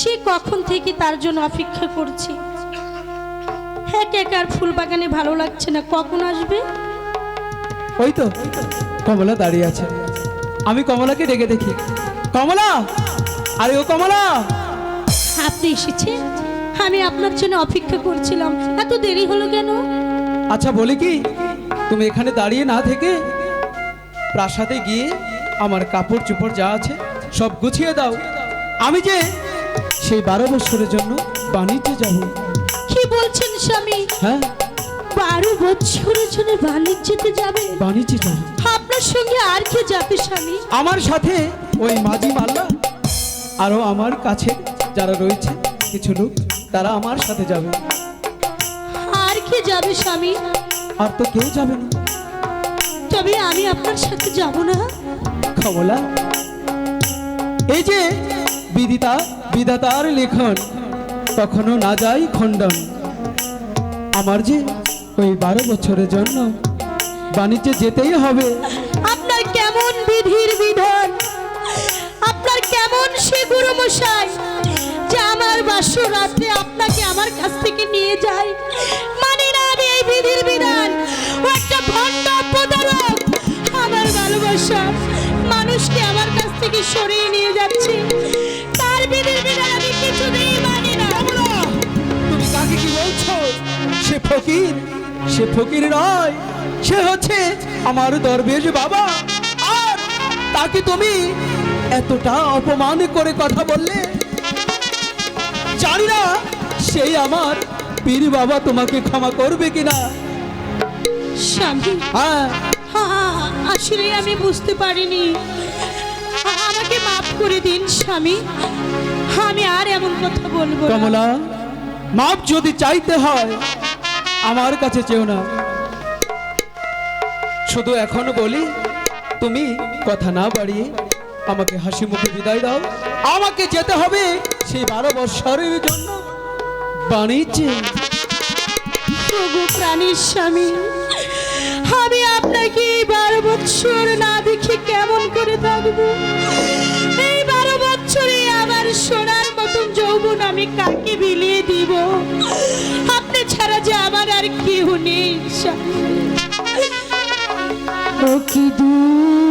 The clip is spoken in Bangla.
সে কখন থেকে তার জন্য অপেক্ষা করছি? এক একার ফুল বাগানে ভালো লাগছে না, কখন আসবে? ওই তো কমলা দাঁড়িয়ে আছে। আমি কমলাকে ডেকে দেখি। কমলা! আরে ও কমলা! আপনি এসেছেন? আমি আপনার জন্য অপেক্ষা করছিলাম। এত দেরি হলো কেন? আচ্ছা বলি কি? তুমি এখানে দাঁড়িয়ে না থেকে প্রাসাদে গিয়ে আমার কাপড় চোপড় যা আছে সব গুছিয়ে দাও। আমি যে সেই বারো বছরের জন্য বাণিজ্যে যাব। কি বলছেন স্বামী? হ্যাঁ? বারো বছরের জন্য বাণিজ্যতে যাবে। বাণিজ্যে যাব। আপনার সঙ্গে আর কে যাবে স্বামী? আমার সাথে ওই মাঝি মাল্লা আরও আমার কাছে যারা রয়েছে কিছু লোক তারা আমার সাথে যাবে। আর কে যাবে স্বামী? আর তো কেউ যাবে না। তবে আমি আপনার সাথে যাব না। কমলা এই যে বিদিতা বিধাতার লেখন কখনো না যায় খণ্ডন। আমার যে ওই বারো বছরের জন্য বাণিজ্যে যেতেই হবে। আপনার কেমন বিধির বিধান? আপনার কেমন সে গুরু মশাই যে আমার বাসু রাত্রে আপনাকে আমার কাছ থেকে নিয়ে যায়? মানি না আমি এই বিধির বিধান। ও একটা ভণ্ড প্রতারক। আমার ভালোবাসা মানুষকে আমার কাছ থেকে সরিয়ে নিয়ে যাচ্ছে। তার বিধির বিধান আমি কিছুতেই মানি না। তুমি কাকে কি বলছো? সে ফকির। সে ফকির নয় সে হচ্ছে আমার দরবেশ বাবা। আর তাকে তুমি এতটা অপমান করে কথা বললে? জানি না সেই আমার পীর বাবা তোমাকে ক্ষমা করবে কিনা। স্বামী হ্যাঁ। আসলে আমি বুঝতে পারিনি। আমাকে মাফ করে দিন স্বামী। আমি আর এমন কথা বলব। কমলা মাপ যদি চাইতে হয় আমার কাছে চেও না। শুধু এখনও বলি, তুমি কথা না বাড়িয়ে আমাকে হাসি মুখে বিদায় দাও। আমাকে যেতে হবে সেই বারো বৎসরের জন্য। বাণিজ্যে। প্রাণীর স্বামী, আমি আপনাকে বারো বছর না দেখে কেমন করে থাকব? কেউ নেই ও কি দূর